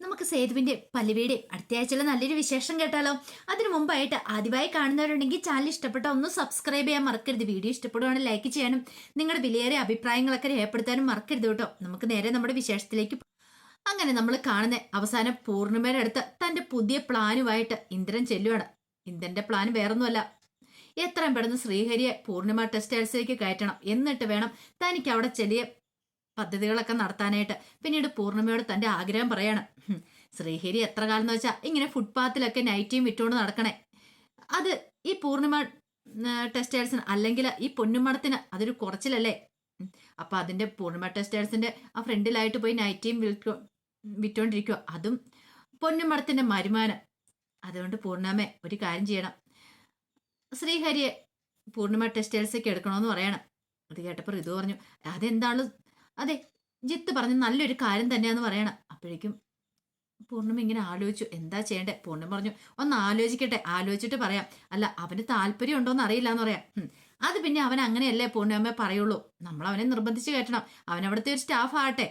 നമുക്ക് സേതുവിന്റെ പല്ലുവീടെ അടുത്ത നല്ലൊരു വിശേഷം കേട്ടാലോ? അതിനു മുമ്പായിട്ട് ആദ്യമായി കാണുന്നവരുണ്ടെങ്കിൽ ചാനൽ ഇഷ്ടപ്പെട്ട ഒന്ന് സബ്സ്ക്രൈബ് ചെയ്യാൻ മറക്കരുത്. വീഡിയോ ഇഷ്ടപ്പെടുവാണെങ്കിൽ ലൈക്ക് ചെയ്യാനും നിങ്ങളുടെ വിലയേറെ അഭിപ്രായങ്ങളൊക്കെ രേഖപ്പെടുത്താനും മറക്കരുത് കേട്ടോ. നമുക്ക് നേരെ നമ്മുടെ വിശേഷത്തിലേക്ക് അങ്ങനെ നമ്മൾ കാണുന്ന അവസാനം പൂർണിമയുടെ അടുത്ത് തന്റെ പുതിയ പ്ലാനുമായിട്ട് ഇന്ദ്രൻ ചെല്ലുവാണ്. ഇന്ദ്രന്റെ പ്ലാൻ വേറൊന്നുമല്ല. എത്രയും പെട്ടെന്ന് ശ്രീഹരിയെ പൂർണിമ ടെക്സ്റ്റൈൽസിലേക്ക് കയറ്റണം. എന്നിട്ട് വേണം തനിക്ക് അവിടെ ചെറിയ പദ്ധതികളൊക്കെ നടത്താനായിട്ട്. പിന്നീട് പൂർണിമയോട് തന്റെ ആഗ്രഹം പറയാണ്. ശ്രീഹരി എത്ര കാലം എന്ന് വെച്ചാൽ ഇങ്ങനെ ഫുട്പാത്തിലൊക്കെ നൈറ്റിയും വിട്ടുകൊണ്ട് നടക്കണേ. അത് ഈ പൂർണിമ ടെക്സ്റ്റൈൽസിന് അല്ലെങ്കിൽ ഈ പൊന്നുമടത്തിന് അതൊരു കുറച്ചിലല്ലേ? അപ്പൊ അതിന്റെ പൂർണിമ ടെക്സ്റ്റൈൽസിന്റെ ആ ഫ്രണ്ടിലായിട്ട് പോയി നൈറ്റിയും വിൽക്കോ വിറ്റോണ്ടിരിക്കുക അതും പൊന്നുമടത്തിന്റെ മരുമാനം അതുകൊണ്ട് പൂർണമേ ഒരു കാര്യം ചെയ്യണം. ശ്രീഹരിയെ പൂർണിമ ടെക്സ്റ്റൈൽസൊക്കെ എടുക്കണമെന്ന് പറയണം. അത് കേട്ടപ്പോൾ ഇത് പറഞ്ഞു അതെന്താണ് അതെ ജിത്ത് പറഞ്ഞ നല്ലൊരു കാര്യം തന്നെയാന്ന് പറയണം. അപ്പോഴേക്കും പൂർണിമ ഇങ്ങനെ ആലോചിച്ചു. എന്താ ചെയ്യണ്ടേ? പൂർണിമ പറഞ്ഞു ഒന്ന് ആലോചിക്കട്ടെ ആലോചിച്ചിട്ട് പറയാം. അല്ല അവന് താല്പര്യം ഉണ്ടോന്ന് അറിയില്ല എന്ന് പറയാം അത് പിന്നെ അവൻ അങ്ങനെയല്ലേ പൂർണിമ പറയുള്ളൂ. നമ്മൾ അവനെ നിർബന്ധിച്ച് കയറ്റണം. അവൻ അവിടുത്തെ ഒരു സ്റ്റാഫ് ആകട്ടെ.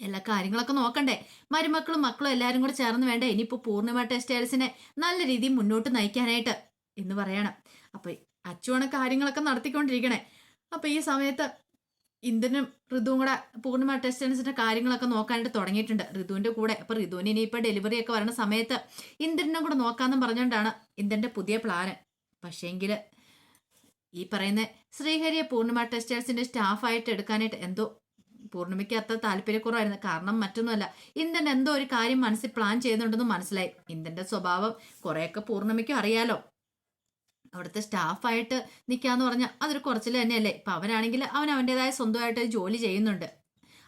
എല്ലാ കാര്യങ്ങളൊക്കെ നോക്കണ്ടേ. മരുമക്കളും മക്കളും എല്ലാവരും കൂടെ ചേർന്ന് വേണ്ട? ഇനിയിപ്പോ പൂർണിമ ടെക്സ്റ്റൈൽസിനെ നല്ല രീതിയിൽ മുന്നോട്ട് നയിക്കാനായിട്ട് എന്ന് പറയണം. അപ്പൊ അച്ചുവാണ് കാര്യങ്ങളൊക്കെ നടത്തിക്കൊണ്ടിരിക്കണേ. അപ്പൊ ഈ സമയത്ത് ഇന്ദ്രനും ഋതുവും കൂടെ പൂർണിമ ടെസ്റ്റൻസിന്റെ കാര്യങ്ങളൊക്കെ നോക്കാനായിട്ട് തുടങ്ങിയിട്ടുണ്ട്. ഋതുവിന്റെ കൂടെ. അപ്പൊ ഋതുവിന് ഇനിയിപ്പോ ഡെലിവറി ഒക്കെ വരുന്ന സമയത്ത് ഇന്ദ്രനും കൂടെ നോക്കാന്നും പറഞ്ഞുകൊണ്ടാണ് ഇന്ദ്രന്റെ പുതിയ പ്ലാന് പക്ഷേങ്കിൽ ഈ പറയുന്ന ശ്രീഹരിയെ പൂർണിമ ടെക്സ്റ്റൈൽസിന്റെ സ്റ്റാഫായിട്ട് എടുക്കാനായിട്ട് എന്തോ പൂർണിമയ്ക്ക് അത്ര താല്പര്യക്കുറവായിരുന്നു. കാരണം മറ്റൊന്നുമല്ല ഇന്ദ്രൻ എന്തോ ഒരു കാര്യം മനസ്സിൽ പ്ലാൻ ചെയ്യുന്നുണ്ടെന്ന് മനസ്സിലായി. ഇന്ദ്രന്റെ സ്വഭാവം കുറെയൊക്കെ പൂർണിമയ്ക്കും അറിയാലോ. അവിടുത്തെ സ്റ്റാഫായിട്ട് നിൽക്കാന്ന് പറഞ്ഞാൽ അതൊരു കുറച്ചിൽ തന്നെയല്ലേ? ഇപ്പം അവനാണെങ്കിൽ അവൻ അവന്റെതായ സ്വന്തമായിട്ട് ജോലി ചെയ്യുന്നുണ്ട്.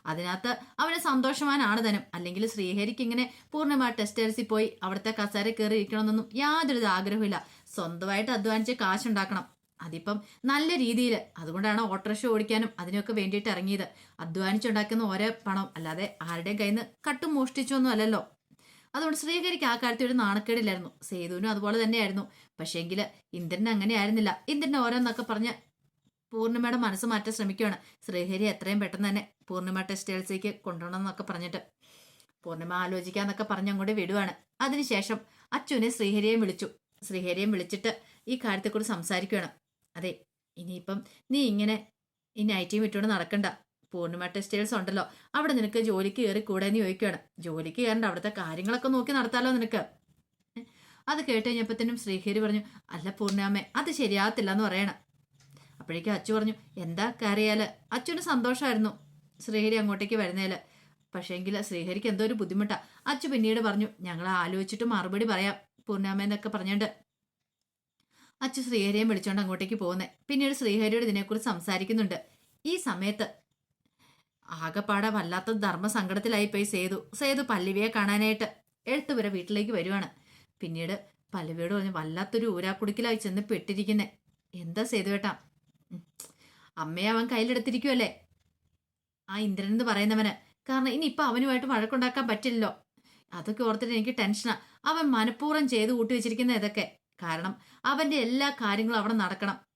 അതിനകത്ത് അവന് സന്തോഷവാനാണ് ധനം. അല്ലെങ്കിൽ ശ്രീഹരിക്ക് ഇങ്ങനെ പൂർണമായ ടെസ്റ്റേഴ്സിൽ പോയി അവിടുത്തെ കസേര കയറി ഇരിക്കണമെന്നൊന്നും യാതൊരു ആഗ്രഹമില്ല സ്വന്തമായിട്ട് അധ്വാനിച്ച് കാശുണ്ടാക്കണം. അതിപ്പം നല്ല രീതിയിൽ അതുകൊണ്ടാണ് ഓട്ടോറിക്ഷ ഓടിക്കാനും അതിനൊക്കെ വേണ്ടിയിട്ട് ഇറങ്ങിയത്. അധ്വാനിച്ചുണ്ടാക്കുന്ന ഓരോ പണം അല്ലാതെ ആരുടെയും കയ്യിൽ നിന്ന് കട്ടും മോഷ്ടിച്ചൊന്നും അല്ലല്ലോ. അതുകൊണ്ട് ശ്രീഹരിക്ക് ആ കാര്യത്തിൽ ഒരു നാണക്കേടില്ലായിരുന്നു. സേതുവിനും അതുപോലെ തന്നെയായിരുന്നു. പക്ഷേങ്കിൽ ഇന്ദ്രൻ അങ്ങനെ ആയിരുന്നില്ല. ഇന്ദ്രൻ ഓരോന്നൊക്കെ പറഞ്ഞ് പൂർണിമയുടെ മനസ്സ് മാറ്റാൻ ശ്രമിക്കുകയാണ് ശ്രീഹരി എത്രയും പെട്ടെന്ന് തന്നെ പൂർണിമ ടെക്സ്റ്റൈൽസിലേക്ക് കൊണ്ടുപോകണം എന്നൊക്കെ പറഞ്ഞിട്ട് പൂർണിമ ആലോചിക്കാന്നൊക്കെ പറഞ്ഞ് അങ്ങോട്ട് വിടുവാണ്. അതിനുശേഷം അച്ഛനെ ശ്രീഹരിയെയും വിളിച്ചു. ശ്രീഹരിയെയും വിളിച്ചിട്ട് ഈ കാര്യത്തെക്കുറിച്ച് സംസാരിക്കുകയാണ് അതെ ഇനിയിപ്പം നീ ഇങ്ങനെ ഈ നൈറ്റിയും വിട്ടുകൊണ്ട് നടക്കണ്ട. പൂർണിമ ടെക്സ്റ്റൈൽസ് ഉണ്ടല്ലോ. അവിടെ നിനക്ക് ജോലിക്ക് കയറി കൂടെ എന്ന് ചോദിക്കുകയാണ്. ജോലിക്ക് കയറേണ്ട അവിടുത്തെ കാര്യങ്ങളൊക്കെ നോക്കി നടത്താലോ നിനക്ക്? അത് കേട്ട് കഴിഞ്ഞപ്പോഴത്തേനും ശ്രീഹരി പറഞ്ഞു അല്ല പൂർണിമേ അത് ശരിയാകത്തില്ല എന്ന് പറയണം. അപ്പോഴേക്കും അച്ചു പറഞ്ഞു എന്താ കയറിയാൽ അച്ചുവിന് സന്തോഷമായിരുന്നു ശ്രീഹരി അങ്ങോട്ടേക്ക് വരുന്നേൽ. പക്ഷേങ്കിൽ ശ്രീഹരിക്ക് എന്തോ ഒരു ബുദ്ധിമുട്ടാ. അച്ചു പിന്നീട് പറഞ്ഞു ഞങ്ങൾ ആലോചിച്ചിട്ട് മറുപടി പറയാം പൂർണിമ എന്നൊക്കെ പറഞ്ഞുകൊണ്ട് അച്ചു ശ്രീഹരിയെ വിളിച്ചോണ്ട് അങ്ങോട്ടേക്ക് പോകുന്നത് പിന്നീട് ശ്രീഹരിയോട് ഇതിനെക്കുറിച്ച് സംസാരിക്കുന്നുണ്ട്. ഈ സമയത്ത് ആകെപ്പാടെ വല്ലാത്ത ധർമ്മസങ്കടത്തിലായി പോയി സേതു. സേതു പല്ലവിയെ കാണാനായിട്ട് എഴുത്തുപുര വീട്ടിലേക്ക് വരുവാണ്. പിന്നീട് പല്ലവിയോട് പറഞ്ഞ് വല്ലാത്തൊരു ഊരാക്കുടുക്കിലായി ചെന്ന് പെട്ടിരിക്കുന്നേ. എന്താ സേതു ഏട്ടാ. അമ്മയെ അവൻ കയ്യിലെടുത്തിരിക്കുമല്ലേ ആ ഇന്ദ്രൻ എന്ന് പറയുന്നവന്. കാരണം ഇനി ഇപ്പൊ അവനുമായിട്ട് വഴക്കുണ്ടാക്കാൻ പറ്റില്ലല്ലോ. അതൊക്കെ ഓർത്തിട്ട് എനിക്ക് ടെൻഷനാ. അവൻ മനഃപൂർവം ചെയ്ത് കൂട്ടി വെച്ചിരിക്കുന്ന ഇതൊക്കെ. കാരണം അവന്റെ എല്ലാ കാര്യങ്ങളും അവിടെ നടക്കണം.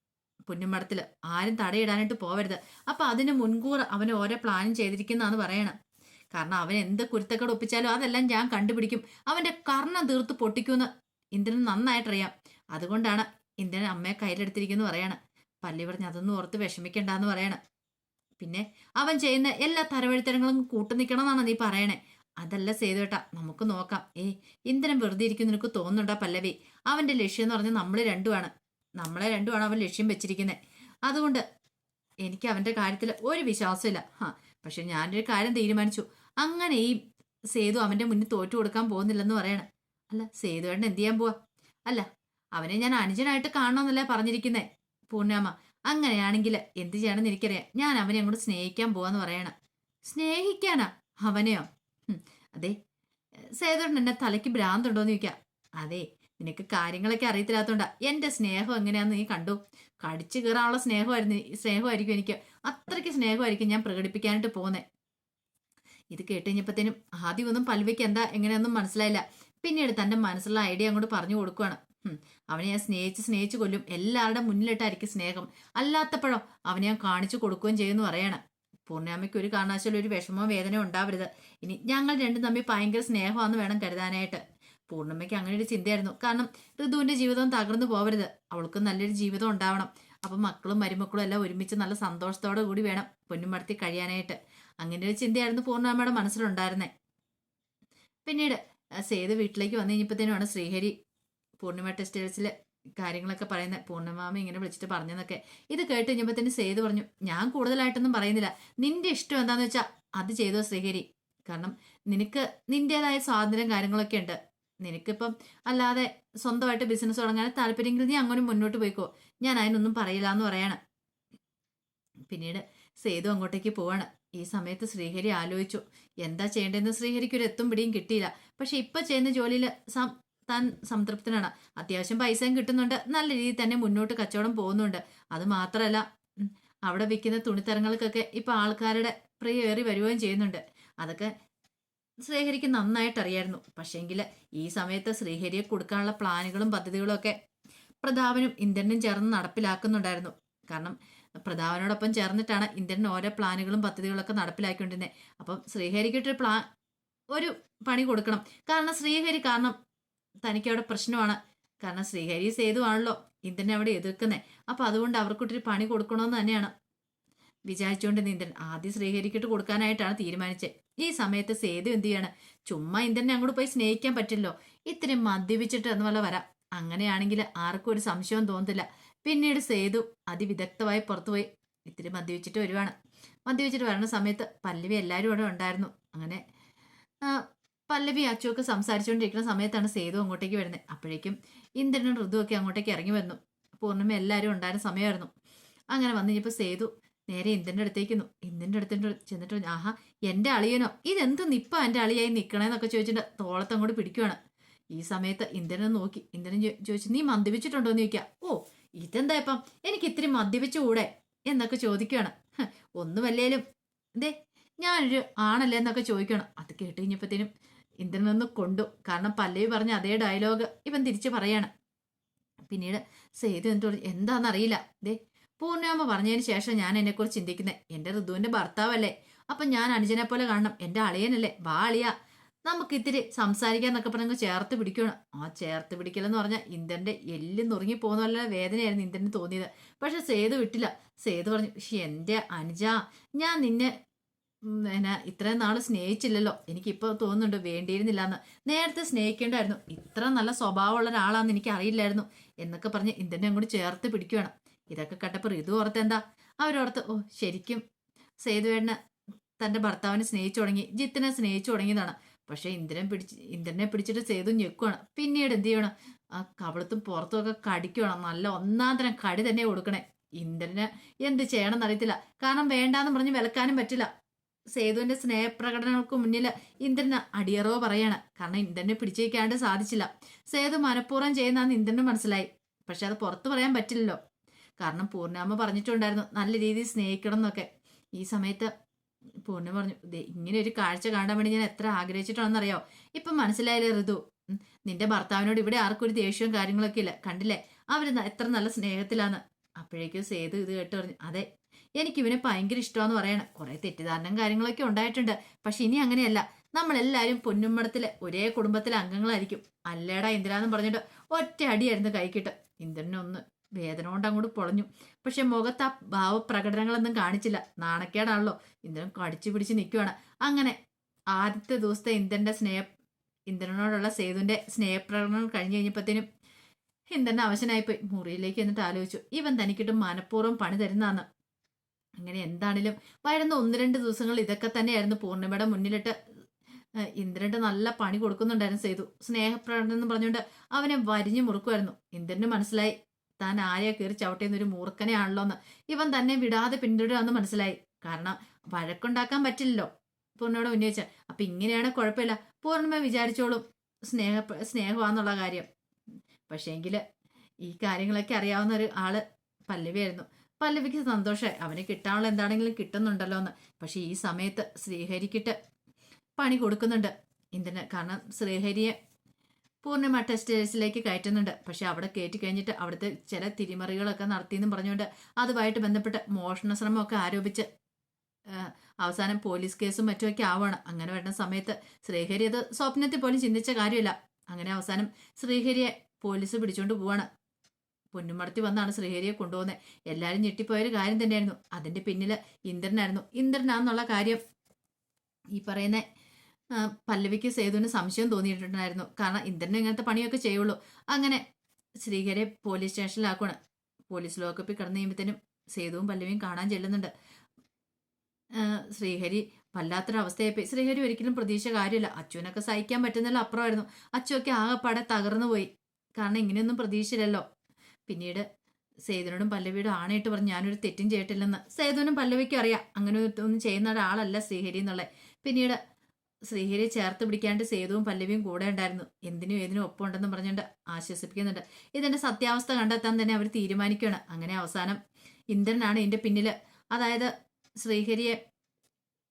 പുന്നമടത്തിൽ ആരും തടയിടാനായിട്ട് പോവരുത്. അപ്പൊ അതിന് മുൻകൂർ അവൻ ഓരോ പ്ലാനും ചെയ്തിരിക്കുന്നതാണ് പറയണം കാരണം അവൻ എന്ത് കുരുത്തക്കേട് ഒപ്പിച്ചാലും അതെല്ലാം ഞാൻ കണ്ടുപിടിക്കും. അവന്റെ കർണം തീർത്ത് പൊട്ടിക്കുമെന്ന് ഇന്ദ്രൻ നന്നായിട്ടറിയാം. അതുകൊണ്ടാണ് ഇന്ദ്രൻ അമ്മയെ കയ്യിലെടുത്തിരിക്കുന്നു പറയണം പല്ലി പറഞ്ഞ് അതൊന്നും ഓർത്ത് വിഷമിക്കണ്ടെന്ന് പറയണം പിന്നെ അവൻ ചെയ്യുന്ന എല്ലാ തരവഴുത്തരങ്ങളും കൂട്ടു നിൽക്കണമെന്നാണ് നീ പറയണേ. അതല്ല സേതുവേട്ടാ നമുക്ക് നോക്കാം. ഏ ഇന്ദ്രൻ വെറുതെ ഇരിക്കുന്നു നിനക്ക് പല്ലവി? അവന്റെ ലക്ഷ്യം എന്ന് പറഞ്ഞാൽ നമ്മൾ രണ്ടുമാണ്. നമ്മളെ രണ്ടുമാണ് അവൻ ലക്ഷ്യം വെച്ചിരിക്കുന്നത് അതുകൊണ്ട് എനിക്ക് അവന്റെ കാര്യത്തിൽ ഒരു വിശ്വാസമില്ല. ഹാ പക്ഷെ ഞാനൊരു കാര്യം തീരുമാനിച്ചു. അങ്ങനെ ഈ സേതു അവന്റെ മുന്നിൽ തോറ്റു കൊടുക്കാൻ പോകുന്നില്ലെന്ന് പറയണം. അല്ല സേതുവേട്ടൻ എന്ത് ചെയ്യാൻ പോവാ? അല്ല അവനെ ഞാൻ അനുജനായിട്ട് കാണണമെന്നല്ലേ പറഞ്ഞിരിക്കുന്നേ പൂർണാമ അങ്ങനെയാണെങ്കിൽ എന്ത് ചെയ്യണമെന്ന് എനിക്കറിയാം. ഞാൻ അവനെ അങ്ങോട്ട് സ്നേഹിക്കാൻ പോവാന്ന് പറയണം. സ്നേഹിക്കാനാ? അവനെയോ? അതെ. സേതുവേട്ടൻ എന്നെ തലയ്ക്ക് ഭ്രാന്തുണ്ടോന്ന് ചോദിക്കാം. അതെ നിനക്ക് കാര്യങ്ങളൊക്കെ അറിയത്തില്ലാത്തതുകൊണ്ടാ എന്റെ സ്നേഹം എങ്ങനെയാന്ന് നീ കണ്ടു? കടിച്ചു കയറാനുള്ള സ്നേഹമായിരുന്നു സ്നേഹമായിരിക്കും എനിക്ക്. അത്രയ്ക്ക് സ്നേഹമായിരിക്കും ഞാൻ പ്രകടിപ്പിക്കാനായിട്ട് പോകുന്നത് ഇത് കേട്ട് കഴിഞ്ഞപ്പോഴത്തേനും ആദ്യം ഒന്നും പൽവയ്ക്ക് എന്താ എങ്ങനെയൊന്നും മനസ്സിലായില്ല. പിന്നീട് തന്റെ മനസ്സിലുള്ള ഐഡിയ അങ്ങോട്ട് പറഞ്ഞു കൊടുക്കുകയാണ് അവനെ ഞാൻ സ്നേഹിച്ച് സ്നേഹിച്ച് കൊല്ലും. എല്ലാവരുടെ മുന്നിലിട്ടായിരിക്കും സ്നേഹം. അല്ലാത്തപ്പോഴോ അവനെ ഞാൻ കാണിച്ചു കൊടുക്കുകയും ചെയ്യുമെന്ന് പറയണം. പൂർണാമയ്ക്ക് ഒരു കാരണവശാലും ഒരു വിഷമോ വേദനയോ ഉണ്ടാവരുത്. ഇനി ഞങ്ങൾ രണ്ടും തമ്മിൽ ഭയങ്കര സ്നേഹമാണെന്ന് വേണം കരുതാനായിട്ട്. പൂർണമ്മയ്ക്ക് അങ്ങനെ ഒരു ചിന്തയായിരുന്നു. കാരണം ഋതുവിന്റെ ജീവിതം തകർന്നു പോവരുത്. അവൾക്ക് നല്ലൊരു ജീവിതം ഉണ്ടാവണം. അപ്പം മക്കളും മരുമക്കളും എല്ലാം ഒരുമിച്ച് നല്ല സന്തോഷത്തോടെ കൂടി വേണം പൊന്നുമടത്തി കഴിയാനായിട്ട്. അങ്ങനെ ഒരു ചിന്തയായിരുന്നു പൂർണമ്മയുടെ മനസ്സിലുണ്ടായിരുന്നേ. പിന്നീട് സേതു വീട്ടിലേക്ക് വന്നു കഴിഞ്ഞപ്പോഴത്തേനുമാണ് ശ്രീഹരി പൂർണിമ ടെസ്റ്റേഴ്സിലെ കാര്യങ്ങളൊക്കെ പറയുന്നത് പൂർണമാമ ഇങ്ങനെ വിളിച്ചിട്ട് പറഞ്ഞെന്നൊക്കെ ഇത് കേട്ട് കഴിഞ്ഞപ്പോഴത്തേന് സേതു പറഞ്ഞു ഞാൻ കൂടുതലായിട്ടൊന്നും പറയുന്നില്ല. നിന്റെ ഇഷ്ടം എന്താണെന്ന് വെച്ചാൽ അത് ചെയ്തോ ശ്രീഹരി. കാരണം നിനക്ക് നിന്റേതായ സ്വാതന്ത്ര്യം കാര്യങ്ങളൊക്കെ ഉണ്ട്. നിനക്കിപ്പം അല്ലാതെ സ്വന്തമായിട്ട് ബിസിനസ് തുടങ്ങാൻ താല്പര്യമെങ്കിൽ നീ അങ്ങനെ മുന്നോട്ട് പോയിക്കോ. ഞാൻ അതിനൊന്നും പറയില്ല എന്ന് പറയണം. പിന്നീട് സേതു അങ്ങോട്ടേക്ക് പോവാണ്. ഈ സമയത്ത് ശ്രീഹരി ആലോചിച്ചു. എന്താ ചെയ്യേണ്ടതെന്ന് ശ്രീഹരിക്ക് ഒരു എത്തും പിടിയും കിട്ടിയില്ല. പക്ഷെ ഇപ്പൊ ചെയ്യുന്ന ജോലിയിൽ താൻ സംതൃപ്തനാണ്. അത്യാവശ്യം പൈസയും കിട്ടുന്നുണ്ട്. നല്ല രീതിയിൽ തന്നെ മുന്നോട്ട് കച്ചവടം പോകുന്നുണ്ട്. അത് മാത്രമല്ല അവിടെ വിൽക്കുന്ന തുണിത്തരങ്ങൾക്കൊക്കെ ഇപ്പൊ ആൾക്കാരുടെ പ്രിയ ഏറി വരികയും ചെയ്യുന്നുണ്ട്. അതൊക്കെ ശ്രീഹരിക്ക് നന്നായിട്ട് അറിയായിരുന്നു പക്ഷേങ്കിൽ ഈ സമയത്ത് ശ്രീഹരിയെ കൊടുക്കാനുള്ള പ്ലാനുകളും പദ്ധതികളും ഒക്കെ പ്രതാപനും ഇന്ദ്രനും ചേർന്ന് നടപ്പിലാക്കുന്നുണ്ടായിരുന്നു. കാരണം പ്രതാപനോടൊപ്പം ചേർന്നിട്ടാണ് ഇന്ദ്രൻ ഓരോ പ്ലാനുകളും പദ്ധതികളൊക്കെ നടപ്പിലാക്കിക്കൊണ്ടിരുന്നത് അപ്പം ശ്രീഹരിക്കിട്ടൊരു പ്ലാൻ ഒരു പണി കൊടുക്കണം. കാരണം ശ്രീഹരി കാരണം തനിക്ക് അവിടെ പ്രശ്നമാണ്. കാരണം ശ്രീഹരി സേതുവാണല്ലോ ഇന്ദ്രനെ അവിടെ എതിർക്കുന്നത് അപ്പം അതുകൊണ്ട് അവർക്കിട്ടൊരു പണി കൊടുക്കണമെന്ന് തന്നെയാണ്. വിചാരിച്ചുകൊണ്ട് നീന്തൻ ആദ്യം ശ്രീഹരിക്കിട്ട് കൊടുക്കാനായിട്ടാണ് തീരുമാനിച്ചത് ഈ സമയത്ത് സേതു എന്ത് ചെയ്യാണ്? ചുമ്മാ ഇന്ദ്രനെ അങ്ങോട്ട് പോയി സ്നേഹിക്കാൻ പറ്റില്ലോ ഇത്തിരി മദ്യപിച്ചിട്ട് എന്ന് പോലെ വരാം. അങ്ങനെയാണെങ്കിൽ ആർക്കും ഒരു സംശയവും തോന്നത്തില്ല. പിന്നീട് സേതു അതിവിദഗ്ധമായി പുറത്തുപോയി. ഇത്തിരി മദ്യപിച്ചിട്ട് വരുവാണ്. മദ്യപിച്ചിട്ട് വരുന്ന സമയത്ത് പല്ലവി എല്ലാവരും അവിടെ ഉണ്ടായിരുന്നു. അങ്ങനെ പല്ലവി അച്ചുവൊക്കെ സംസാരിച്ചുകൊണ്ടിരിക്കുന്ന സമയത്താണ് സേതു അങ്ങോട്ടേക്ക് വരുന്നത് അപ്പോഴേക്കും ഇന്ദ്രനും ഋതുവൊക്കെ അങ്ങോട്ടേക്ക് ഇറങ്ങി വന്നു. പൂർണിമ എല്ലാവരും ഉണ്ടായിരുന്ന സമയമായിരുന്നു. അങ്ങനെ വന്നു കഴിഞ്ഞപ്പോൾ സേതു നേരെ ഇന്ദ്രന്റെ അടുത്തേക്ക് നിന്നു. ഇന്ദ്രന്റെ അടുത്തിട്ട് ചെന്നിട്ട് ആഹാ എന്റെ അളിയനോ? ഇതെന്ത് നിപ്പ എന്റെ അളിയായി നിൽക്കണേന്നൊക്കെ ചോദിച്ചിട്ട് തോളത്തങ്ങോട്ട് പിടിക്കുവാണ്. ഈ സമയത്ത് ഇന്ദ്രനെ നോക്കി. ഇന്ദ്രൻ ചോദിച്ചു നീ മദ്യപിച്ചിട്ടുണ്ടോ? എന്ന് ചോദിക്കുക. ഓ ഇതെന്താ ഇപ്പം? എനിക്ക് ഇത്തിരി മദ്യപിച്ചുകൂടെ എന്നൊക്കെ ചോദിക്കുകയാണ് ഒന്നുമല്ലേലും ദേ ഞാനൊരു ആണല്ലേ? എന്നൊക്കെ ചോദിക്കണം അത് കേട്ട് കഴിഞ്ഞപ്പോഴത്തേനും ഇന്ദ്രൻ നിന്ന് കൊണ്ടു. കാരണം പല്ലവി പറഞ്ഞ അതേ ഡയലോഗ് ഇവൻ തിരിച്ചു പറയാണ്. പിന്നീട് സേതു എന്നിട്ട് എന്താണെന്നറിയില്ല ദേ പൂർണാമ പറഞ്ഞതിന് ശേഷം ഞാൻ എന്നെക്കുറിച്ച് ചിന്തിക്കുന്നത് എന്റെ ഋതുവിന്റെ ഭർത്താവല്ലേ. അപ്പം ഞാൻ അനുജനെ പോലെ കാണണം. എന്റെ അളിയനല്ലേ. വാ അളിയ. നമുക്ക് ഇത്തിരി സംസാരിക്കാന്നൊക്കെ പറഞ്ഞ് ചേർത്ത് പിടിക്കണം ആ ചേർത്ത് പിടിക്കലെന്ന് പറഞ്ഞാൽ ഇന്ദ്രന്റെ എല്ല് നുറുങ്ങി പോകുന്ന പോലെ വേദനയായിരുന്നു ഇന്ദ്രന് തോന്നിയത്. പക്ഷെ സേതു വിട്ടില്ല. സേതു പറഞ്ഞു പക്ഷെ എന്റെ അനുജ ഞാൻ നിന്നെ എന്നാ ഇത്രയും നാൾ സ്നേഹിച്ചില്ലല്ലോ. എനിക്കിപ്പോൾ തോന്നുന്നുണ്ട് വേണ്ടിയിരുന്നില്ല എന്ന് നേരത്തെ സ്നേഹിക്കേണ്ടായിരുന്നു. ഇത്ര നല്ല സ്വഭാവമുള്ള ഒരാളാന്ന് എനിക്ക് അറിയില്ലായിരുന്നു എന്നൊക്കെ പറഞ്ഞ് ഇന്ദ്രനെ അങ്ങോട്ട് ചേർത്ത് പിടിക്കുകയാണ് ഇതൊക്കെ കണ്ടപ്പോൾ ഋതു ഓർത്ത് എന്താ? അവരോർത്ത് ഓ ശരിക്കും സേതുവേണ്ണ തന്റെ ഭർത്താവിനെ സ്നേഹിച്ചു തുടങ്ങി. ജിത്തിനെ സ്നേഹിച്ചു തുടങ്ങിയതാണ്. പക്ഷെ ഇന്ദ്രൻ പിടിച്ച് ഇന്ദ്രനെ പിടിച്ചിട്ട് സേതു ഞെക്കുവാണ്. പിന്നീട് എന്ത് ചെയ്യണം? ആ കവളത്തും പുറത്തും ഒക്കെ കടിക്കണം നല്ല ഒന്നാം തരം കടി തന്നെ കൊടുക്കണേ. ഇന്ദ്രന് എന്ത് ചെയ്യണം എന്നറിയത്തില്ല കാരണം വേണ്ടാന്ന് പറഞ്ഞ് വിലക്കാനും പറ്റില്ല. സേതുവിന്റെ സ്നേഹപ്രകടനങ്ങൾക്ക് മുന്നിൽ ഇന്ദ്രന് അടിയറവ് പറയാണ്. കാരണം ഇന്ദ്രനെ പിടിച്ചേക്കാണ്ട് സാധിച്ചില്ല. സേതു മനഃപൂർവം ചെയ്യുന്നതെന്ന് ഇന്ദ്രന് മനസ്സിലായി. പക്ഷെ അത് പുറത്തു പറയാൻ പറ്റില്ലല്ലോ. കാരണം പൂർണാമ്മ പറഞ്ഞിട്ടുണ്ടായിരുന്നു നല്ല രീതിയിൽ സ്നേഹിക്കണം എന്നൊക്കെ. ഈ സമയത്ത് പൂർണ പറഞ്ഞു "ദേ, ഇങ്ങനെ ഒരു കാഴ്ച കാണാൻ വേണ്ടി ഞാൻ എത്ര ആഗ്രഹിച്ചിട്ടാണെന്നറിയോ? ഇപ്പം മനസ്സിലായില്ലേ ഋതു നിന്റെ ഭർത്താവിനോട് ഇവിടെ ആർക്കും ഒരു ദേഷ്യവും കാര്യങ്ങളൊക്കെ ഇല്ല. കണ്ടില്ലേ? അവർ എത്ര നല്ല സ്നേഹത്തിലാണ് അപ്പോഴേക്കും സേതു ഇത് കേട്ട് പറഞ്ഞു അതെ എനിക്ക് ഇവനെ ഭയങ്കര ഇഷ്ടമാന്ന് പറയണം. കുറെ തെറ്റിദ്ധാരണയും കാര്യങ്ങളൊക്കെ ഉണ്ടായിട്ടുണ്ട്. പക്ഷെ ഇനി അങ്ങനെയല്ല. നമ്മളെല്ലാവരും പൊന്നുമ്മടത്തിലെ ഒരേ കുടുംബത്തിലെ അംഗങ്ങളായിരിക്കും. അല്ലേടാ ഇന്ദിരാന്ന് പറഞ്ഞിട്ട് ഒറ്റ അടിയായിരുന്നു കൈക്കിട്ട് ഇന്ദ്രനൊന്ന് വേദന കൊണ്ട് അങ്ങോട്ട് പൊളഞ്ഞു. പക്ഷെ മുഖത്ത് ആ ഭാവപ്രകടനങ്ങളൊന്നും കാണിച്ചില്ല. നാണക്കേടാണല്ലോ. ഇന്ദ്രൻ കടിച്ചു പിടിച്ച് നിൽക്കുവാണ് അങ്ങനെ ആദ്യത്തെ ദിവസത്തെ ഇന്ദ്രന്റെ സ്നേഹ ഇന്ദ്രനോടുള്ള സേതുവിന്റെ സ്നേഹപ്രകടനം കഴിഞ്ഞു കഴിഞ്ഞപ്പോഴത്തേനും ഇന്ദ്രൻ അവശനായിപ്പോയി. മുറിയിലേക്ക് എന്നിട്ട് ആലോചിച്ചു. ഇവൻ തനിക്കിട്ട് മനഃപൂർവം പണി തരുന്നതാണ് അങ്ങനെ എന്താണേലും വരുന്ന ഒന്ന് രണ്ട് ദിവസങ്ങൾ ഇതൊക്കെ തന്നെയായിരുന്നു പൂർണിമയുടെ മുന്നിലിട്ട് ഇന്ദ്രന്റെ നല്ല പണി കൊടുക്കുന്നുണ്ടായിരുന്നു സേതു. സ്നേഹപ്രകടനം എന്ന് പറഞ്ഞുകൊണ്ട് അവനെ വരിഞ്ഞു മുറുക്കുമായിരുന്നു. ഇന്ദ്രന് മനസ്സിലായി. താൻ ആരെയാ കയറി ചവിട്ടിയെന്ന് ഒരു മൂർഖനെയാണല്ലോ എന്ന്. ഇവൻ തന്നെ വിടാതെ പിന്തുടരാന്ന് മനസ്സിലായി. കാരണം വഴക്കുണ്ടാക്കാൻ പറ്റില്ലല്ലോ പൂർണയോട് ഉന്നയിച്ച. അപ്പൊ ഇങ്ങനെയാണ് കുഴപ്പമില്ല. പൂർണിമ വിചാരിച്ചോളും സ്നേഹ സ്നേഹമാന്നുള്ള കാര്യം. പക്ഷേങ്കിൽ ഈ കാര്യങ്ങളൊക്കെ അറിയാവുന്ന ഒരു ആൾ പല്ലവിയായിരുന്നു. പല്ലവിക്ക് സന്തോഷമായി അവന് കിട്ടാനുള്ള എന്താണെങ്കിലും കിട്ടുന്നുണ്ടല്ലോ എന്ന്. പക്ഷെ ഈ സമയത്ത് ശ്രീഹരിക്കിട്ട് പണി കൊടുക്കുന്നുണ്ട്. ഇന്ദ്രന് കാരണം ശ്രീഹരിയെ പൂർണിമ ടെക്സ്റ്റൈൽസിലേക്ക് കയറ്റുന്നുണ്ട്. പക്ഷെ അവിടെ കയറ്റി കഴിഞ്ഞിട്ട് അവിടുത്തെ ചില തിരിമറികളൊക്കെ നടത്തിയെന്നും പറഞ്ഞുകൊണ്ട് അതുമായിട്ട് ബന്ധപ്പെട്ട് മോഷണ ശ്രമമൊക്കെ ആരോപിച്ച് അവസാനം പോലീസ് കേസും മറ്റുമൊക്കെ ആവുകയാണ് അങ്ങനെ വരുന്ന സമയത്ത് ശ്രീഹരി അത് സ്വപ്നത്തിൽ പോലും ചിന്തിച്ച കാര്യമില്ല. അങ്ങനെ അവസാനം ശ്രീഹരിയെ പോലീസ് പിടിച്ചുകൊണ്ട് പോവാണ്. പൊന്നുമടത്തി വന്നാണ് ശ്രീഹരിയെ കൊണ്ടുപോകുന്നത് എല്ലാവരും ഞെട്ടിപ്പോയൊരു കാര്യം തന്നെയായിരുന്നു. അതിന്റെ പിന്നിൽ ഇന്ദ്രനായിരുന്നു. ഇന്ദ്രനാന്നുള്ള കാര്യം ഈ പറയുന്ന പല്ലവിക്ക് സേതുവിന് സംശയം തോന്നിയിട്ടുണ്ടായിരുന്നു. കാരണം ഇന്ദ്രനെ ഇങ്ങനത്തെ പണിയൊക്കെ ചെയ്യുള്ളൂ. അങ്ങനെ ശ്രീകരെ പോലീസ് സ്റ്റേഷനിലാക്കുകയാണ് പോലീസ് ലോക്കപ്പിൽ കിടന്നു കഴിയുമ്പോഴത്തേനും സേതുവും പല്ലവിയും കാണാൻ ചെല്ലുന്നുണ്ട്. ശ്രീഹരി വല്ലാത്തൊരു പോയി ശ്രീഹരി ഒരിക്കലും പ്രതീക്ഷ കാര്യമില്ല. അച്ചുവിനൊക്കെ സഹിക്കാൻ പറ്റുന്നില്ല അപ്പുറമായിരുന്നു. അച്ചുവൊക്കെ ആകെപ്പാടെ തകർന്നു പോയി. കാരണം ഇങ്ങനെയൊന്നും പ്രതീക്ഷയില്ലല്ലോ പിന്നീട് സേതുവിനോടും പല്ലവിയോടും ആണയിട്ട് പറഞ്ഞു ഞാനൊരു തെറ്റും ചെയ്തിട്ടില്ലെന്ന്. സേതുവിനും പല്ലവിക്കും അറിയാം. അങ്ങനെ ഒന്നും ചെയ്യുന്ന ഒരാളല്ല ശ്രീഹരി എന്നുള്ളത്. പിന്നീട് ശ്രീഹരിയെ ചേർത്ത് പിടിക്കാണ്ട് സേതുവും പല്ലവിയും കൂടെ ഉണ്ടായിരുന്നു. എന്തിനും ഏതിനും ഒപ്പം ഉണ്ടെന്ന് പറഞ്ഞുകൊണ്ട് ആശ്വസിപ്പിക്കുന്നുണ്ട്. ഇതിന്റെ സത്യാവസ്ഥ കണ്ടെത്താൻ തന്നെ അവർ തീരുമാനിക്കുകയാണ്. അങ്ങനെ അവസാനം ഇന്ദ്രനാണ് ഇതിന്റെ പിന്നിൽ. അതായത് ശ്രീഹരിയെ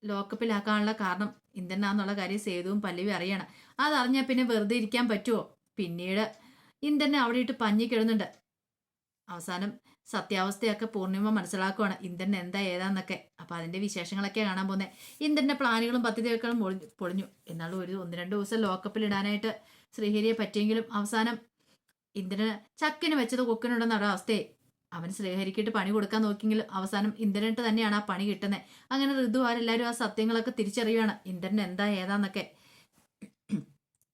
ലോക്കപ്പിലാക്കാനുള്ള കാരണം ഇന്ദ്രനാന്നുള്ള കാര്യം സേതുവും പല്ലവി അറിയണം. അതറിഞ്ഞാൽ പിന്നെ വെറുതെ ഇരിക്കാൻ പറ്റുമോ പിന്നീട് ഇന്ദ്രനെ അവിടെ ഇട്ട് പഞ്ഞി കിടന്നുണ്ട് അവസാനം സത്യാവസ്ഥയൊക്കെ പൂർണിമ മനസ്സിലാക്കുവാണ്. ഇന്ദ്രൻ എന്താ ഏതാന്നൊക്കെ. അപ്പൊ അതിന്റെ വിശേഷങ്ങളൊക്കെ കാണാൻ പോകുന്നത് ഇന്ദ്രന്റെ പ്ലാനുകളും പദ്ധതികളും പൊളിഞ്ഞു പൊളിഞ്ഞു. എന്നാലും ഒരു ഒന്ന് രണ്ട് ദിവസം ലോക്കപ്പിൽ ഇടാനായിട്ട് ശ്രീഹരിയെ പറ്റിയെങ്കിലും അവസാനം ഇന്ദ്രൻ ചക്കിന് വെച്ചത് കൊക്കിനുണ്ടെന്ന ഒരവസ്ഥയെ അവൻ ശ്രീഹരിക്കിട്ട് പണി കൊടുക്കാൻ നോക്കിയെങ്കിലും അവസാനം ഇന്ദ്രനിട്ട് തന്നെയാണ് ആ പണി കിട്ടുന്നത് അങ്ങനെ ഋതുവാരെല്ലാവരും ആ സത്യങ്ങളൊക്കെ തിരിച്ചറിയുകയാണ് ഇന്ദ്രൻ എന്താ ഏതാന്നൊക്കെ.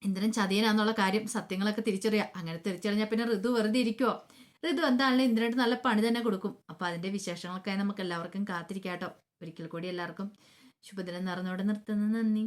ഇന്ദ്രൻ ചതിയനാന്നുള്ള കാര്യം സത്യങ്ങളൊക്കെ തിരിച്ചറിയുക അങ്ങനെ തിരിച്ചറിഞ്ഞാൽ പിന്നെ ഋതു വെറുതെ ഇരിക്കുവോ? ഋതു എന്താണെങ്കിലും ഇന്ദ്രനായിട്ട് നല്ല പണി തന്നെ കൊടുക്കും. അപ്പൊ അതിന്റെ വിശേഷങ്ങൾക്കായി നമുക്ക് എല്ലാവർക്കും കാത്തിരിക്കാട്ടോ. ഒരിക്കൽ കൂടി എല്ലാവർക്കും ശുഭദിനം നിറഞ്ഞോടെ നിർത്തുന്നു. നന്ദി.